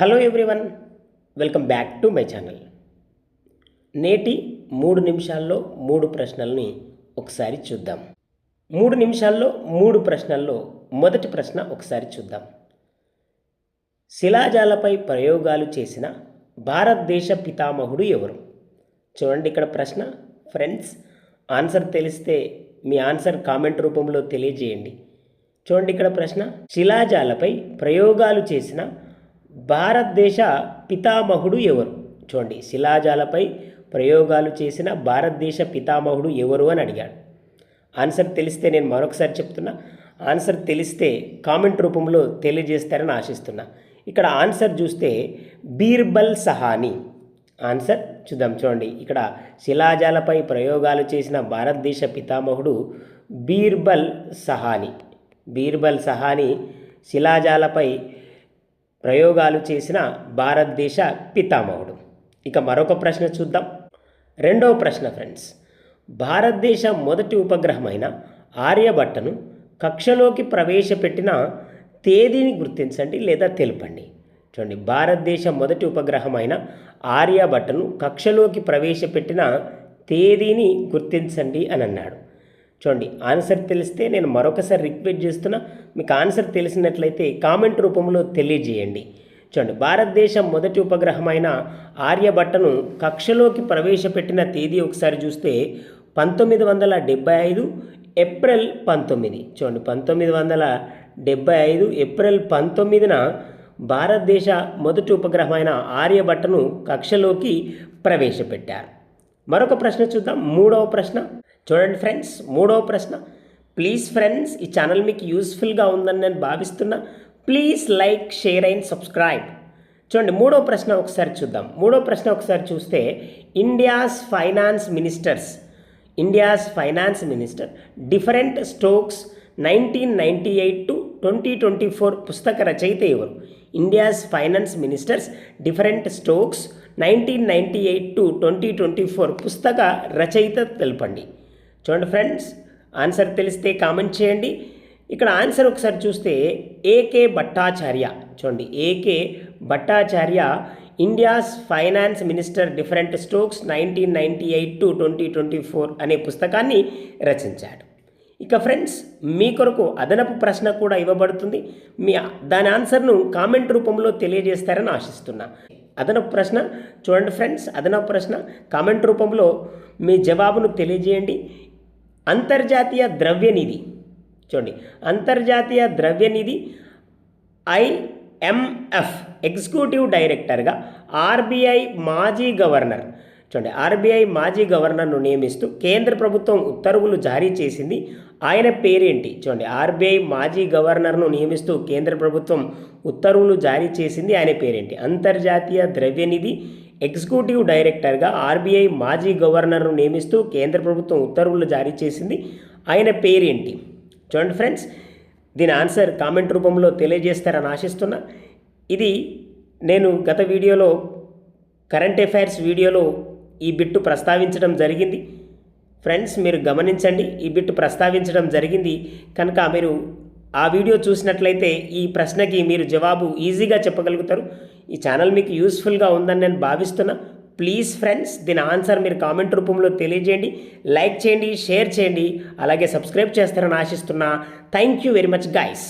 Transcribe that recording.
Hello everyone welcome back to my channel నేటి మూడు నిమిషాల్లో మూడు ప్రశ్నల్ని ఒకసారి చూద్దాం. మూడు నిమిషాల్లో మూడు ప్రశ్నల్లో మొదటి ప్రశ్న ఒకసారి చూద్దాం. శిలాజాలపై ప్రయోగాలు చేసిన భారతదేశ పితామహుడు ఎవరు? చూడండి ఇక్కడ ప్రశ్న. ఫ్రెండ్స్ ఆన్సర్ తెలిస్తే మీ ఆన్సర్ కామెంట్ రూపంలో తెలియజేయండి. చూడండి ఇక్కడ ప్రశ్న. శిలాజాలపై ప్రయోగాలు చేసిన భారతదేశ పితామహుడు ఎవరు? చూడండి శిలాజాలపై ప్రయోగాలు చేసిన భారతదేశ పితామహుడు ఎవరు అని అడిగాడు. ఆన్సర్ తెలిస్తే నేను మరొకసారి చెప్తున్నా. ఆన్సర్ తెలిస్తే కామెంట్ రూపంలో తెలియజేస్తారని ఆశిస్తున్నా. ఇక్కడ ఆన్సర్ చూస్తే బీర్బల్ సహాని. ఆన్సర్ చూద్దాం చూడండి. ఇక్కడ శిలాజాలపై ప్రయోగాలు చేసిన భారతదేశ పితామహుడు బీర్బల్ సహాని. బీర్బల్ సహాని శిలాజాలపై ప్రయోగాలు చేసిన భారతదేశ పితామహుడు. ఇక మరొక ప్రశ్న చూద్దాం. రెండవ ప్రశ్న ఫ్రెండ్స్ భారతదేశ మొదటి ఉపగ్రహమైన ఆర్యభట్టను కక్షలోకి ప్రవేశపెట్టిన తేదీని గుర్తించండి లేదా తెలుపండి. చూడండి భారతదేశ మొదటి ఉపగ్రహమైన ఆర్యభట్టను కక్షలోకి ప్రవేశపెట్టిన తేదీని గుర్తించండి అని అన్నాడు. చూడండి ఆన్సర్ తెలిస్తే నేను మరొకసారి రిక్వెస్ట్ చేస్తున్నా. మీకు ఆన్సర్ తెలిసినట్లయితే కామెంట్ రూపంలో తెలియజేయండి. చూడండి భారతదేశం మొదటి ఉపగ్రహమైన ఆర్యభట్టను కక్షలోకి ప్రవేశపెట్టిన తేదీ ఒకసారి చూస్తే పంతొమ్మిది వందల డెబ్బై ఐదు ఏప్రిల్ పంతొమ్మిది. చూడండి పంతొమ్మిది వందల డెబ్బై ఐదు ఏప్రిల్ పంతొమ్మిదిన భారతదేశ మొదటి ఉపగ్రహమైన ఆర్యభట్టను కక్షలోకి ప్రవేశపెట్టారు. మరొక ప్రశ్న చూద్దాం మూడవ ప్రశ్న. చూడండి ఫ్రెండ్స్ మూడవ ప్రశ్న. ప్లీజ్ ఫ్రెండ్స్ ఈ ఛానల్ మీకు యూస్ఫుల్గా ఉందని నేను భావిస్తున్నా. Please like share and subscribe. చూడండి మూడో ప్రశ్న ఒకసారి చూద్దాం. మూడో ప్రశ్న ఒకసారి చూస్తే India's finance ministers India's finance minister different strokes nineteen ninety eight to twenty twenty four పుస్తక రచయిత ఎవరు? India's finance ministers different strokes nineteen ninety eight to twenty twenty four పుస్తక రచయిత తెలపండి. చూడండి ఫ్రెండ్స్ ఆన్సర్ తెలిస్తే కామెంట్ చేయండి. ఇక్కడ ఆన్సర్ ఒకసారి చూస్తే ఏకే భట్టాచార్య. చూడండి AK Bhattacharya India's finance minister different strokes nineteen ninety eight to twenty twenty four అనే పుస్తకాన్ని రచించాడు. ఇక ఫ్రెండ్స్ మీ కొరకు అదనపు ప్రశ్న కూడా ఇవ్వబడుతుంది. మీ దాని ఆన్సర్ను కామెంట్ రూపంలో తెలియజేస్తారని ఆశిస్తున్నా. అదనపు ప్రశ్న చూడండి ఫ్రెండ్స్ అదనపు ప్రశ్న కామెంట్ రూపంలో మీ జవాబును తెలియజేయండి. అంతర్జాతీయ ద్రవ్యనిధి. చూడండి. అంతర్జాతీయ ద్రవ్యనిధి ఐఎంఎఫ్ ఎగ్జిక్యూటివ్ డైరెక్టర్గా ఆర్బీఐ మాజీ గవర్నర్. చూడండి. ఆర్బీఐ మాజీ గవర్నర్ను నియమిస్తూ కేంద్ర ప్రభుత్వం ఉత్తర్వులు జారీ చేసింది. ఆయన పేరేంటి? చూడండి. ఆర్బీఐ మాజీ గవర్నర్ను నియమిస్తూ కేంద్ర ప్రభుత్వం ఉత్తర్వులు జారీ చేసింది. ఆయన పేరేంటి? అంతర్జాతీయ ద్రవ్యనిధి ఎగ్జిక్యూటివ్ డైరెక్టర్గా ఆర్బీఐ మాజీ గవర్నర్ను నియమిస్తూ కేంద్ర ప్రభుత్వం ఉత్తర్వులు జారీ చేసింది. ఆయన పేరేంటి? చూడండి ఫ్రెండ్స్ దీని ఆన్సర్ కామెంట్ రూపంలో తెలియజేస్తారని ఆశిస్తున్నా. ఇది నేను గత వీడియోలో కరెంట్ అఫైర్స్ వీడియోలో ఈ బిట్టు ప్రస్తావించడం జరిగింది. ఫ్రెండ్స్ మీరు గమనించండి ఈ బిట్టు ప్రస్తావించడం జరిగింది. కనుక మీరు ఆ వీడియో చూసినట్లయితే ఈ ప్రశ్నకి మీరు జవాబు ఈజీగా చెప్పగలుగుతారు. ఈ ఛానల్ మీకు యూస్ఫుల్గా ఉందని నేను భావిస్తున్నా. ప్లీజ్ ఫ్రెండ్స్ దీని ఆన్సర్ మీరు కామెంట్ రూపంలో తెలియజేయండి. లైక్ చేయండి షేర్ చేయండి. అలాగే సబ్స్క్రైబ్ చేస్తారని ఆశిస్తున్నా. Thank you very much guys